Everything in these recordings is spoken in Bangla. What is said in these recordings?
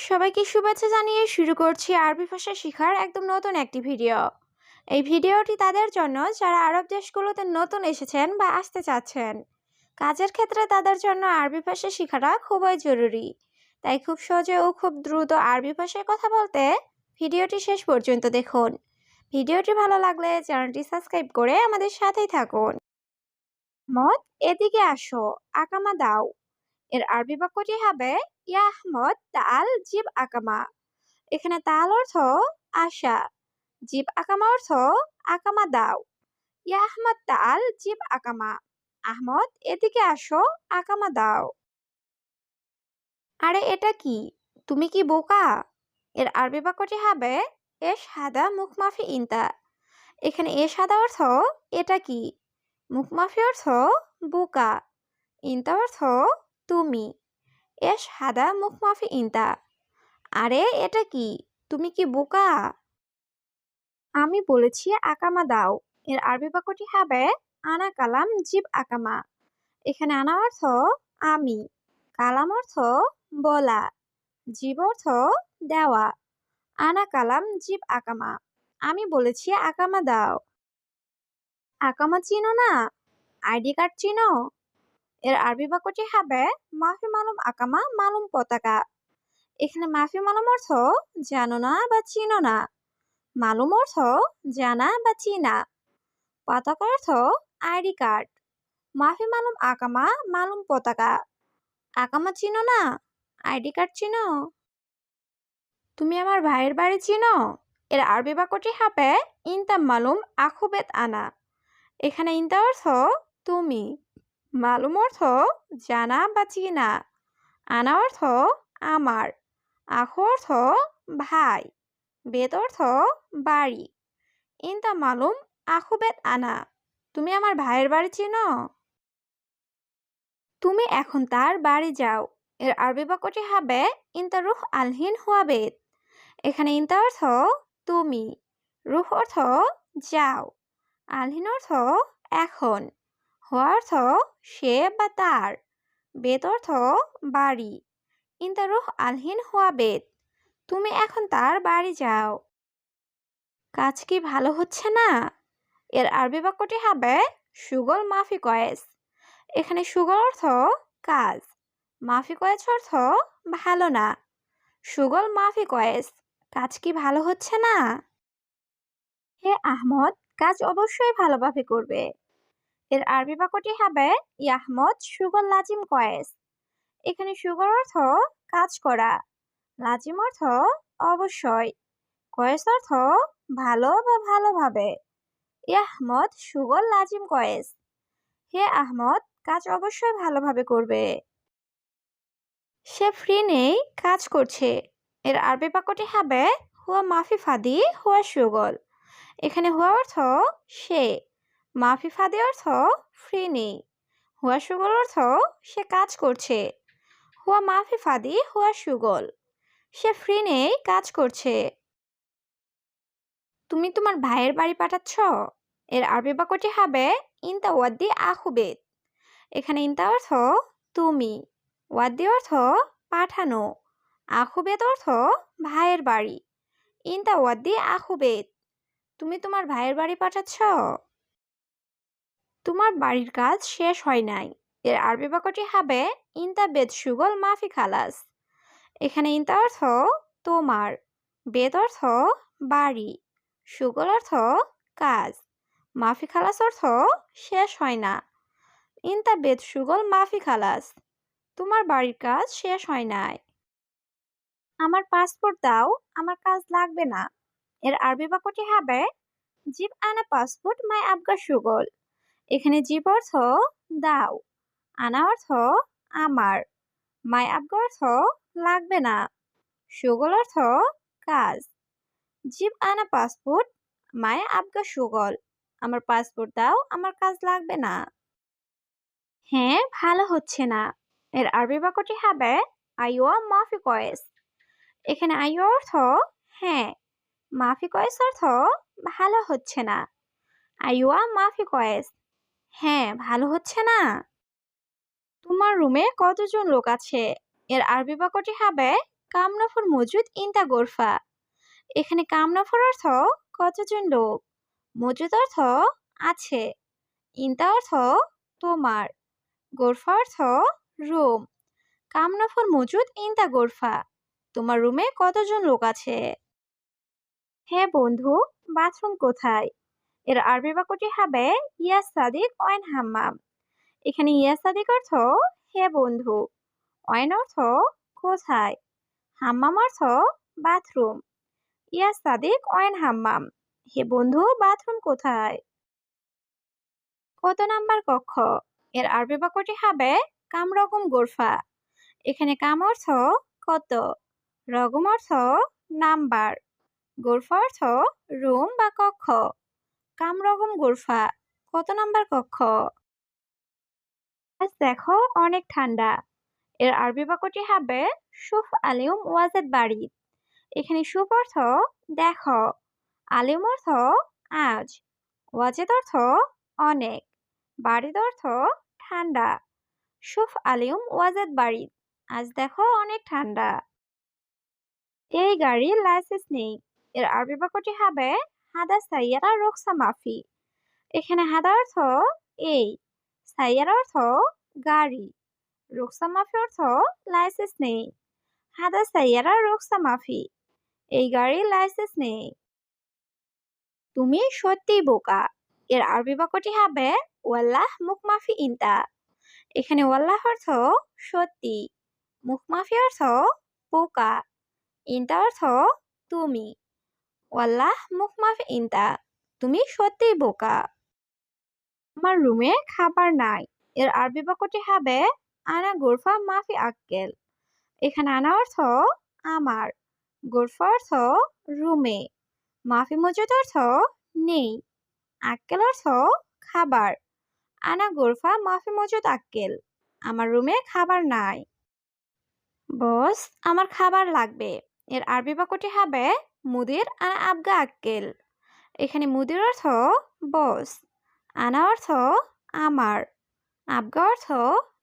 সবাইকে শুভেচ্ছা জানিয়ে শুরু করছি আরবি ভাষা শেখার একদম নতুন একটি ভিডিও। এই ভিডিওটি তাদের জন্য যারা আরব দেশগুলোতে নতুন এসেছেন বা আসতে চাচ্ছেন, কাজের ক্ষেত্রে তাদের জন্য আরবি ভাষা শেখাটা খুবই জরুরি। তাই খুব সহজে ও খুব দ্রুত আরবি ভাষায় কথা বলতে ভিডিওটি শেষ পর্যন্ত দেখুন। ভিডিওটি ভালো লাগলে চ্যানেলটি সাবস্ক্রাইব করে আমাদের সাথেই থাকুন। মত, এদিকে আসো আকামা দাও। এর আরবি বাক্যটি হবে ইয়া আহমদ তাল, জিব আকামা। এখানে তাল অর্থ আশা, জিব আকামা অর্থ আকামা দাও। ইয়া আহমদ তাল, জিব আকামা। আহমদ, এদিকে আসো, আকামা দাও। আরে এটা কি? তুমি কি বোকা? এর আরবি বাক্যটি হবে এ সাদা মুখমাফি ইন্তা। এখানে এ সাদা অর্থ এটা কি? মুখমাফি অর্থ বোকা। ইন্তা অর্থ তুমি। এস হাদা মুখমাফি ইন্তা। আরে, এটা কি? তুমি কি বোকা? আমি বলেছি আকামা দাও। এর আরবি বাক্যটি হবে, আনা কালাম জিব আকামা। এখানে আনা অর্থ, আমি। কালাম অর্থ, বলা। জীব অর্থ, দেওয়া। আনা কালাম জিব আকামা। আমি বলেছি আকামা দাও। আকামা চিনো না? আইডি কার্ড চিনো? এর আরবি বাক্যটি হবে মাফি মালুম আকামা, মালুম পতাকা এখানে মাফি মালুম অর্থ জানো না বা চিনো না মালুম অর্থ জানা বা চিনা পতাকা অর্থ আইডি কার্ড মাফি মালুম আকামা, মালুম পতাকা আকামা চিনো না, আইডি কার্ড চিনো তুমি আমার ভাইয়ের বাড়ি চিনো এর আরবি বাক্যটি হবে ইনতা মালুম আখুবেত আনা এখানে ইনতা অর্থ তুমি মালুম অর্থ জানা বা চিনা। আনা অর্থ আমার। আখু অর্থ ভাই। বেদ অর্থ বাড়ি। ইনতা মালুম আখু বেদ আনা। তুমি আমার ভাইয়ের বাড়ি চিনো? তুমি এখন তার বাড়ি যাও। এর আরবি বাক্যটি হবে ইনতা রুহ আলহিন হুয়া বেদ এখানে ইনতা অর্থ তুমি। রুহ অর্থ যাও। আলহিন অর্থ এখন। হওয়া অর্থ সে বা তার, বেদ অর্থ বাড়ি। ইনতা আলহীন হওয়া বেদ, তুমি এখন তার বাড়ি যাও। কাজ কি ভালো হচ্ছে না? এর আরবি বাক্যটি হবে সুগল মাফি কয়েস। এখানে সুগল অর্থ কাজ, মাফি কয়েস অর্থ ভালো না। সুগল মাফি কয়েস, কাজ কি ভালো হচ্ছে না? হে আহমদ কাজ অবশ্যই ভালোভাবে করবে। এর আরবি বাক্যটি হবে ইয়াহমদ সুগল লাজিম, কয়েস। এখানে সুগল অর্থ কাজ করা, লাজিম অর্থ অবশ্যই, কয়েস অর্থ ভালো বা ভালোভাবে। ইয়াহমদ সুগল লাজিম, কয়েস। হে আহমদ, কাজ অবশ্যই ভালোভাবে করবে। সে ফ্রি নেই, কাজ করছে। এর আরবি বাক্যটি হবে, হুয়া মাফি ফাদি, হুয়া সুগল। এখানে হুয়া অর্থ সে। মাফি ফাদি অর্থ ফ্রি নেই। হুয়া সুগল অর্থ সে কাজ করছে। হুয়া মাফি ফাদি, হুয়া সুগল। সে ফ্রি নেই, কাজ করছে। তুমি তোমার ভাইয়ের বাড়ি পাঠাচ্ছ? এর আরবি বাক্যটি হবে ইনতা ওয়াদ্দি আহুবেদ এখানে ইনতা অর্থ তুমি, ওয়াদ্দি অর্থ পাঠানো। আহুবেদ অর্থ ভাইয়ের বাড়ি। ইনতা ওয়াদ্দি আহুবেদ তুমি তোমার ভাইয়ের বাড়ি পাঠাচ্ছ? তোমার বাড়ির কাজ শেষ হয় নাই। এর আরবি বাক্যটি হবে, ইনতা বেদ সুগল মাফি খালাস। এখানে ইনতা অর্থ তোমার, বেদ অর্থ বাড়ি, সুগল অর্থ কাজ, মাফি খালাস অর্থ শেষ হয় না। ইনতা বেদ সুগল মাফি খালাস। তোমার বাড়ির কাজ শেষ হয় নাই। আমার পাসপোর্ট দাও, আমার কাজ লাগবে না। এর আরবি বাক্যটি হবে, জিব আনা পাসপোর্ট মাই আবগা সুগল। এখানে জিব অর্থ দাও, আনা অর্থ আমার, মাই আবগা অর্থ লাগবে না, সুগল অর্থ কাজ, জিব আনা পাসপোর্ট মায় আবগা সুগল, আমার পাসপোর্ট দাও, আমার কাজ লাগবে না। হ্যাঁ ভালো হচ্ছে না। এর আরবি বাক্যটি হবে আইওয়া মাফি কয়েস এখানে আইওয়া অর্থ হ্যাঁ। মাফি কয়েস অর্থ, ভালো হচ্ছে না। আইওয়া মাফি কয়েস হ্যাঁ ভালো হচ্ছে না। তোমার রুমে কতজন লোক আছে? এর আরবি বাক্যটি হবে কামনফর মজুদ ইনতা গোরফা। এখানে কামনাফর অর্থ কতজন লোক? মজুদ অর্থ আছে। ইনতা অর্থ তোমার। গোরফা অর্থ রুম। কামনফর মজুদ ইনতা গোরফা। তোমার রুমে কতজন লোক আছে? হ্যাঁ বন্ধু, বাথরুম কোথায়? এর আরবি বাক্যটি হবে ইয়া সাদিক ওয়াইন হাম্মাম। এখানে ইয়া সাদিক অর্থ হে বন্ধু ওয়াইন অর্থ কোথায়, হাম্মাম অর্থ বাথরুম। ইয়া সাদিক ওয়াইন হাম্মাম, হে বন্ধু, বাথরুম কোথায়? কত নাম্বার কক্ষ? এর আরবি বাক্যটি হবে কাম রকম গোরফা। এখানে কাম অর্থ কত রকম অর্থ নাম্বার। গোরফা অর্থ রুম বা কক্ষ। কাম রকম গোরফা, কত নাম্বার কক্ষ? আজ দেখো অনেক ঠান্ডা। এর আরবি বাক্যটি হবে, সুফ আলিম ওয়াজেদ বাড়ি। এখানে সুফ অর্থ, দেখো। আলিম অর্থ, আজ। ওয়াজেদ অর্থ, অনেক। বাড়িদ অর্থ, ঠান্ডা। সুফ আলিম ওয়াজেদ বাড়ি। আজ দেখো অনেক ঠান্ডা। এই গাড়ির লাইসেন্স নেই। এর আরবি বাক্যটি হবে হাদা সাইয়ারা রোকসা মাফি। এখানে হাদা অর্থ এই, সাইয়ারা অর্থ গাড়ি। রোকসা মাফি অর্থ লাইসেন্স নেই। হাদা সাইয়ারা রোকসা মাফি, এই গাড়ির লাইসেন্স নেই। তুমি সত্যিই বোকা। এর আরবি বাক্যটি হবে ওয়াল্লাহ মুখমাফি ইনতা। এখানে ওয়াল্লাহ অর্থ সত্যি মুখমাফি অর্থ বোকা। ইনতা অর্থ তুমি। ওয়াল্লাহ মুখমাফি ইন্তা, তুমি সত্যিই বোকা। আমার রুমে খাবার নাই, এর আরবি বাক্যটি হবে, আনা গোরফা মাফি আক্কেল। এখানে আনা অর্থ, আমার। গোরফা অর্থ, রুমে। মাফি মজুদ অর্থ, নেই। আক্কেল অর্থ, খাবার। আনা গোরফা মাফি মজুদ আক্কেল, আমার রুমে খাবার নাই। বস, আমার খাবার লাগবে। এর আরবি বাক্যটি হবে মুদির আনা আবগা আক্কেল। এখানে মুদির অর্থ বস, আনা অর্থ আমার, আবগা অর্থ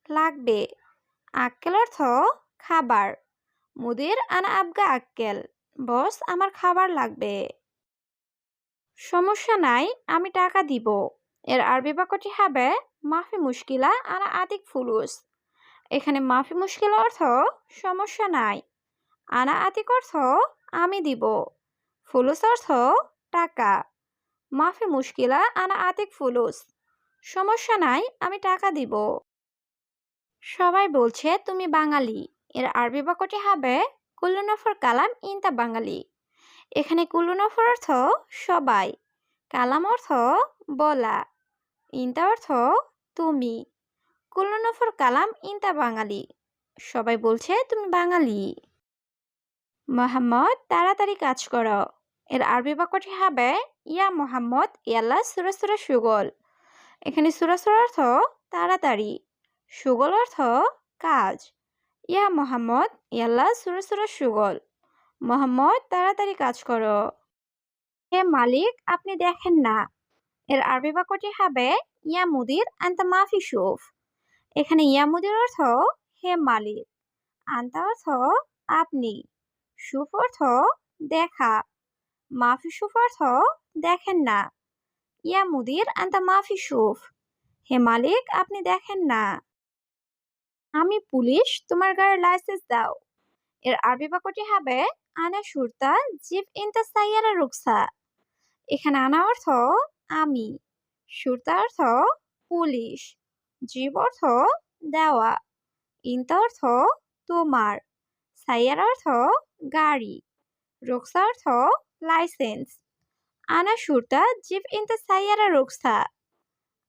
লাগবে, আক্কেল অর্থ খাবার, মুদির আনা আবগা আক্কেল, বস আমার খাবার লাগবে। সমস্যা নাই, আমি টাকা দিব। এর আরবি বাক্যটি হবে মাফি মুশকিলা আনা আতিক ফুলুস। এখানে মাফি মুশকিল অর্থ সমস্যা নাই, আনা আতিক অর্থ আমি দিব। ফুলুস অর্থ টাকা। মাফি মুশকিলা আনা আতিক ফুলুস। সমস্যা নাই, আমি টাকা দিব। সবাই বলছে, তুমি বাঙালি। এর আরবি বাক্যটি হবে, কুল্লুনফর কালাম ইনতা বাঙালি। এখানে কুল্লুনফর অর্থ সবাই। কালাম অর্থ বলা। ইনতা অর্থ তুমি। কুল্লুনফর কালাম ইনতা বাঙালি। সবাই বলছে, তুমি বাঙালি। মোহাম্মদ, তাড়াতাড়ি কাজ করো এর আরবি বাক্যটি হবে, ইয়া মোহাম্মদ, ইয়াল্লা সুরা সুরা সুগল। এখানে সুরা সুরা অর্থ, তাড়াতাড়ি। সুগল অর্থ, কাজ। ইয়া মোহাম্মদ, ইয়াল্লা সুরা সুরা সুগল। মোহাম্মদ, তাড়াতাড়ি কাজ করো। হে মালিক, আপনি দেখেন না। এর আরবি বাক্যটি হবে, ইয়া মুদির আন্তা মাফি সুফ। এখানে ইয়া মুদির অর্থ, হে মালিক। আন্তা অর্থ, আপনি। সুফ অর্থ দেখা। মাফি সুফ অর্থ দেখেন না। ইয়া মুদির আন্তা মাফি সুফ। হে মালিক, আপনি দেখেন না। আমি পুলিশ, তোমার গাড়ির লাইসেন্স দাও। এর আরবি বাক্যটি হবে, আনা সুরতা জিপ ইনতা সাইয়ারা রুকসা। এখানে আনা অর্থ, আমি। সুরতা অর্থ, পুলিশ। জীব অর্থ, দেওয়া। ইনতা অর্থ, তোমার। সাইয়ার অর্থ গাড়ি রুকসা অর্থ লাইসেন্স আনা সুরতা জিপ ইনতা সাইয়ারা রুকসা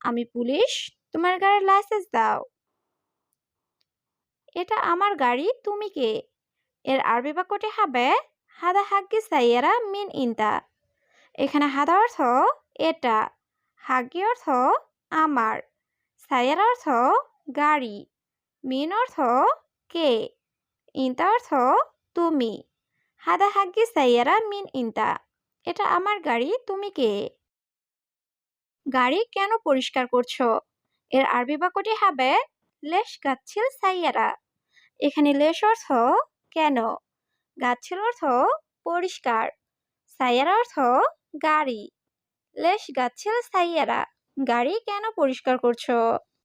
আমি পুলিশ তোমার গাড়ির লাইসেন্স দাও। এটা আমার গাড়ি, তুমি কে? এর আরবি বাক্যটি হবে, হাদা হাগ্গি সাইয়ারা মিন ইনতা। এখানে হাদা অর্থ এটা, হাগ্গি অর্থ আমার সাইয়ারা অর্থ গাড়ি, মিন অর্থ কে? ইনতা অর্থ তুমি। হাদা হাগ্গি সাইয়ারা মিন ইনতা এটা আমার গাড়ি, তুমি কে? গাড়ি কেন পরিষ্কার করছ? এর আরবি বাক্যটি হবে লেশ গাচ্ছিল সাইয়ারা। এখানে লেশ অর্থ কেন? গাচ্ছিল অর্থ পরিষ্কার। সাইয়ারা অর্থ গাড়ি। লেশ গাচ্ছিল সাইয়ারা। গাড়ি কেন পরিষ্কার করছ?